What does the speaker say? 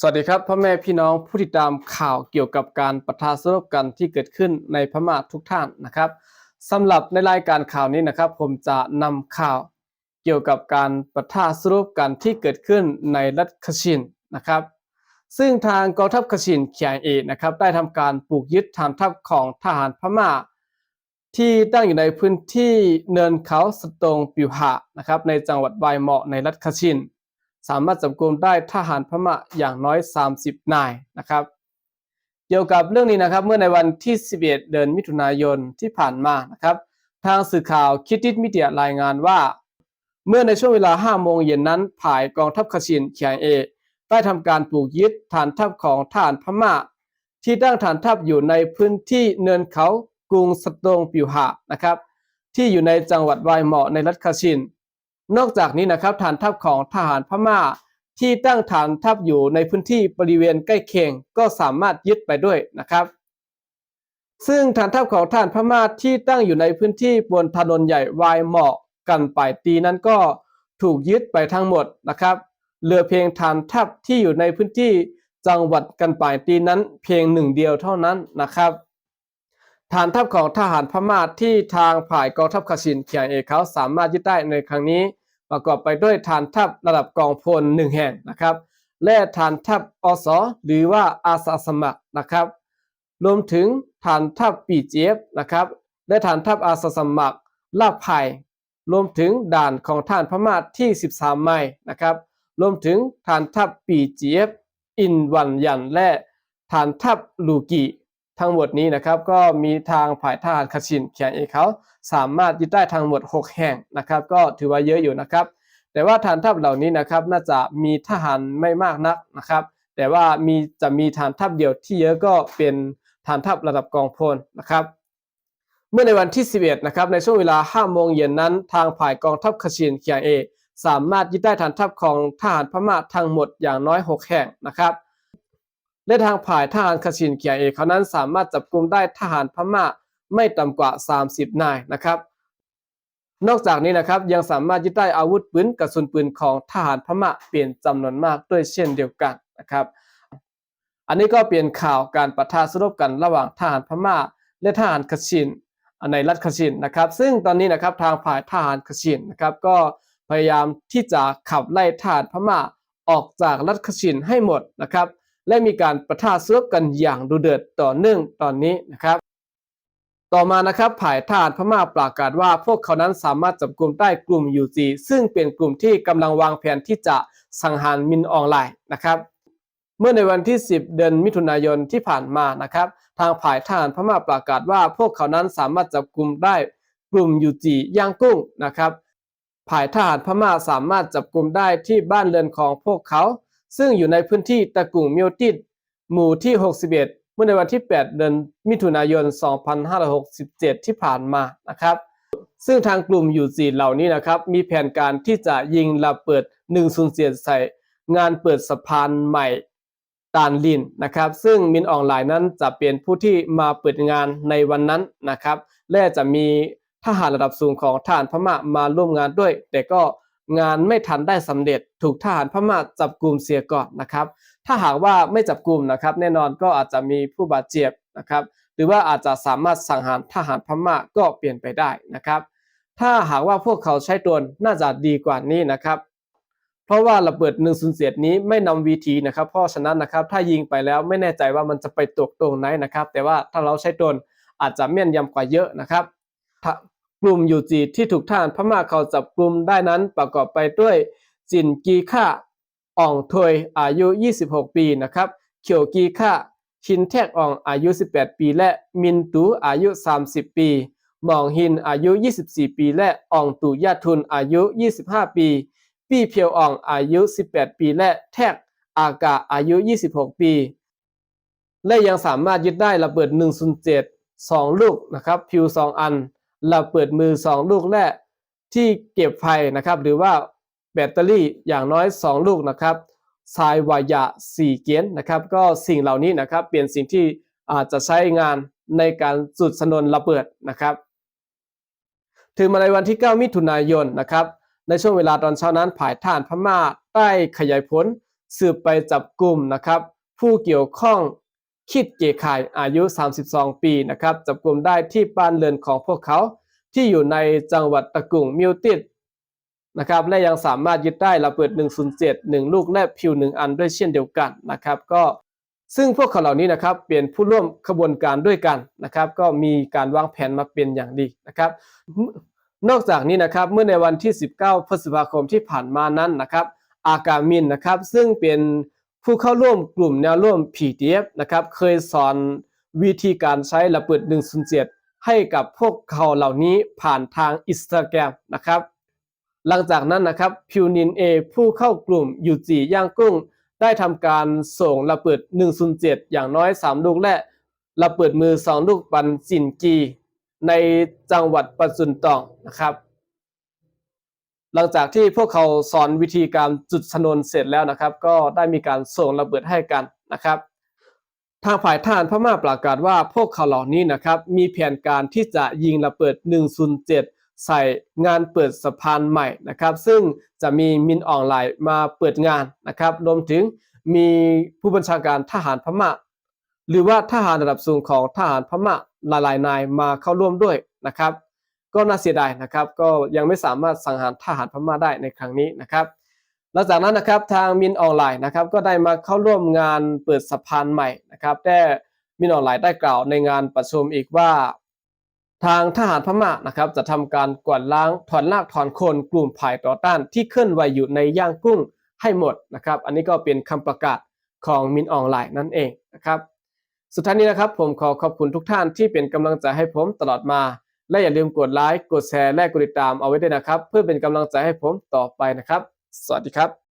สวัสดีครับพ่อแม่พี่น้องผู้ติดตามข่าวเกี่ยวกับการปะทะสรบกันที่เกิดขึ้นในพม่าทุกท่านนะครับสำหรับในรายการข่าวนี้นะครับ ผมจะนำข่าวเกี่ยวกับการปะทะสรบกันที่เกิดขึ้นในรัฐคชินนะครับ ซึ่งทางกองทัพคชินเขียงเอนะครับได้ทำการปลูกยึดฐานทัพของทหารพม่า ที่ตั้งอยู่ในพื้นที่เนินเขาสตงปิวหะนะครับในจังหวัดไบเหมาะในรัฐคชิน สามารถจับกุมได้ทหารพม่าอย่างน้อย 30 นายนะครับ เกี่ยวกับเรื่องนี้นะครับเมื่อในวันที่ 11 เดือนมิถุนายนที่ผ่านมานะครับ ทางสื่อข่าวคิดดิสมิเดียรายงานว่า เมื่อในช่วงเวลา 5 โมงเย็นนั้นผายกองทัพคชินเขียงเอได้ทำการปลูกยึดฐานทัพของทหารพม่า ที่ตั้งฐานทัพอยู่ในพื้นที่เนินเขากรุงสตงปิวหะนะครับ ที่อยู่ในจังหวัดวายเหมาะในรัฐคชิน นอกจากนี้นะครับฐานทัพของทหารพม่า ที่ตั้งฐานทัพอยู่ในพื้นที่บริเวณใกล้เคียงก็สามารถยึดไปด้วยนะครับ ซึ่งฐานทัพของทหารพม่าที่ตั้งอยู่ในพื้นที่บนถนนใหญ่วายเหมาะกันปลายตีนั้นก็ถูกยึดไปทั้งหมดนะครับเหลือเพียงฐานทัพที่อยู่ในพื้นที่จังหวัดกันปลายตีนั้นเพียงหนึ่งเดียวเท่านั้นนะครับฐานทัพของทหารพม่าที่ทางฝ่ายกองทัพคชินเขียงเอกเขาสามารถยึดได้ในครั้งนี้ ประกอบไปด้วยฐานทัพระดับกองพลหนึ่งแห่งนะครับ และฐานทัพอสหรือว่าอาสาสมัครนะครับ รวมถึงฐานทัพปีเจฟนะครับและฐานทัพอาสาสมัครลาบไผ่รวมถึงด่านของฐานพม่าที่ 13 ไมล์นะครับ รวมถึงฐานทัพปีเจฟอินวันยันและฐานทัพลูกี ทั้งหมดนี้นะครับก็มีทางฝ่ายทหารคาชินเขียนเอกเขาสามารถยึดได้ทั้งหมด 6 แห่งนะครับ ก็ถือว่าเยอะอยู่นะครับ แต่ว่าฐานทัพเหล่านี้นะครับน่าจะมีทหารไม่มากนักนะครับ แต่ว่ามีจะมีฐานทัพเดียวที่เยอะก็เป็นฐานทัพระดับกองพลนะครับ เมื่อในวันที่ 11นะครับในช่วงเวลา5โมงเย็นนั้น ทางฝ่ายกองทัพคชินเขียนเอสามารถยึดได้ฐานทัพของทหารพม่าทั้งหมดอย่างน้อย 6 แห่งนะครับ และทางฝ่ายทหารคชินเขียเอกเขานั้นสามารถจับกลุ่มได้ทหารพม่าไม่ต่ำกว่า 30 นายนะครับ นอกจากนี้นะครับยังสามารถยึดได้อาวุธปืนกระสุนปืนของทหารพม่าเปลี่ยนจำนวนมากด้วยเช่นเดียวกันนะครับ อันนี้ก็เป็นข่าวการปะทะสู้รบกันระหว่างทหารพม่า และทหารคชินในรัฐคชินนะครับ ซึ่งตอนนี้นะครับทางฝ่ายทหารคชินนะครับก็พยายามที่จะขับไล่ทหารพม่าออกจากรัฐคชินให้หมดนะครับ และมีการประทะสู้รบกันอย่างดุเดือดต่อเนื่องตอนนี้นะครับ ต่อมานะครับผ่ายทหารพม่าประกาศว่าพวกเขานั้นสามารถจับกลุ่มได้กลุ่มยูจีซึ่งเป็นกลุ่มที่กำลังวางแผนที่จะสังหารมินออนไลน์นะครับเมื่อในวันที่ 10 เดือนมิถุนายนที่ผ่านมานะครับ ทางฝ่ายทหารพม่าประกาศว่าพวกเขานั้นสามารถจับกลุ่มได้กลุ่มยูจีย่างกุ้งนะครับฝ่ายทหารพม่าสามารถจับกลุ่มได้ที่บ้านเรือนของพวกเขา ซึ่งอยู่ในพื้นที่ตะกุ่งมียวติดหมู่ที่ 61 เมื่อในวันที่ 8 เดือนมิถุนายน 2567 ที่ผ่านมานะครับ ซึ่งทางกลุ่มยูจีเหล่านี้นะครับ มีแผนการที่จะยิงระเบิด 107 ใส่งานเปิดสะพานใหม่ตานลินนะครับ ซึ่งมินออนไลน์นั้นจะเป็นผู้ที่มาเปิดงานในวันนั้นนะครับ และจะมีทหารระดับสูงของทหารพม่ามาร่วมงานด้วย แต่ก็ งานไม่ทันได้สำเร็จ ถูกทหารพม่าจับกลุ่มเสียก่อนนะครับ ถ้าหากว่าไม่จับกลุ่มนะครับ แน่นอนก็อาจจะมีผู้บาดเจ็บนะครับ หรือว่าอาจจะสามารถสังหารทหารพม่าก็เปลี่ยนไปได้นะครับ ถ้าหากว่าพวกเขาใช้โดนน่าจะดีกว่านี้นะครับเพราะว่าระเบิด1 0 7นี้ไม่นำวีทีนะครับเพราะฉะนั้นนะครับถ้ายิงไปแล้วไม่แน่ใจว่ามันจะไปตกตรงไหนนะครับ แต่ว่าถ้าเราใช้โดนอาจจะแม่นยำกว่าเยอะนะครับ กลุ่มยูจีที่ถูกทหารพม่าเขาจับกลุ่มได้นั้นประกอบไปด้วยจินกีค่าอ่องถวยอายุ 26 ปีนะครับเขียวกีค่าชินแทกอ่องอายุ 18 ปี และมินตูอายุ 30 ปีหมองฮินอายุ 24 ปี และอ่องตูยาทุนอายุ 25 ปี ปี้เพียวอ่องอายุ 18 ปี และแทกอากาอายุ 26 ปี และยังสามารถยึดได้ระเบิด 107 2 ลูกนะครับพิว 2 อัน เระเบิดมือ 2 ลูกและที่เก็บไฟนะครับ หรือว่าแบตเตอรี่อย่างน้อย 2 ลูกนะครับทรายวายะ4เกียนนะครับ ก็สิ่งเหล่านี้นะครับเป็นสิ่งที่อาจจะใช้งานในการจุดสนนระเบิดนะครับ ถึงมาในวันที่ 9 มิถุนายนนะครับ ในช่วงเวลาตอนเช้านั้นผ่ายท่านพม่าได้ขยายผล สืบไปจับกลุ่มนะครับ ผู้เกี่ยวข้อง คิดเกียข่ายอายุ 32 ปีนะครับจับกลุ่มได้ที่บ้านเรือนของพวกเขาที่อยู่ในจังหวัดตะกุ่งมิวติดนะครับและยังสามารถยึดได้ระเบิด 107 1 ลูกและพิวหนึ่งอันด้วยเช่นเดียวกันนะครับก็ซึ่งพวกเขาเหล่านี้นะครับเป็นผู้ร่วมขบวนการด้วยกันนะครับก็มีการวางแผนมาเป็นอย่างดีนะครับ นอกจากนี้นะครับเมื่อในวันที่ 19 พฤษภาคมที่ผ่านมานั้นนะครับ อากามินนะครับซึ่งเป็น ผู้เข้าร่วมกลุ่มแนวร่วม PDF นะครับเคยสอนวิธีการใช้ระเบิด107 ให้กับพวกเขาเหล่านี้ผ่านทางอินสตาแกรมนะครับ หลังจากนั้นนะครับพิวนินเอผู้เข้ากลุ่มยูจีย่างกุ้ง ได้ทำการส่งระเบิด107 อย่างน้อย 3 ลูกและระเบิดมือ 2 ลูกปันจินกี ในจังหวัดปัจจุนตองนะครับ หลังจากที่พวกเขาสอนวิธีการจุดชนวนเสร็จแล้วนะครับ ก็ได้มีการส่งระเบิดให้กันนะครับ ทางฝ่ายทหารพม่าประกาศว่าพวกเขาเหล่านี้นะครับมีแผนการที่จะยิงระเบิด 107 ใส่งานเปิดสะพานใหม่นะครับ ซึ่งจะมีมินออนไลน์มาเปิดงานนะครับ รวมถึงมีผู้บัญชาการทหารพม่า หรือว่าทหารระดับสูงของทหารพม่าหลายๆนายมาเข้าร่วมด้วยนะครับ ก็น่าเสียดายนะครับ ก็ยังไม่สามารถสังหารทหารพม่าได้ในครั้งนี้นะครับหลังจากนั้นนะครับทางมินออนไลน์นะครับก็ได้มาเข้าร่วมงานเปิดสะพานใหม่นะครับแต่มินออนไลน์ได้กล่าวในงานประชุมอีกว่า ทางทหารพม่านะครับจะทำการกวาดล้างถอนรากถอนโคนกลุ่มภายต่อต้านที่เคลื่อนไหวอยู่ในย่างกุ้งให้หมดนะครับอันนี้ก็เป็นคำประกาศของมินออนไลน์นั่นเองนะครับสุดท้ายนี้นะครับผมขอขอบคุณทุกท่านที่เป็นกำลังใจให้ผมตลอดมา และอย่าลืมกดไลค์กดแชร์และกดติดตามเอาไว้ด้วยนะครับ เพื่อเป็นกำลังใจให้ผมต่อไปนะครับ สวัสดีครับ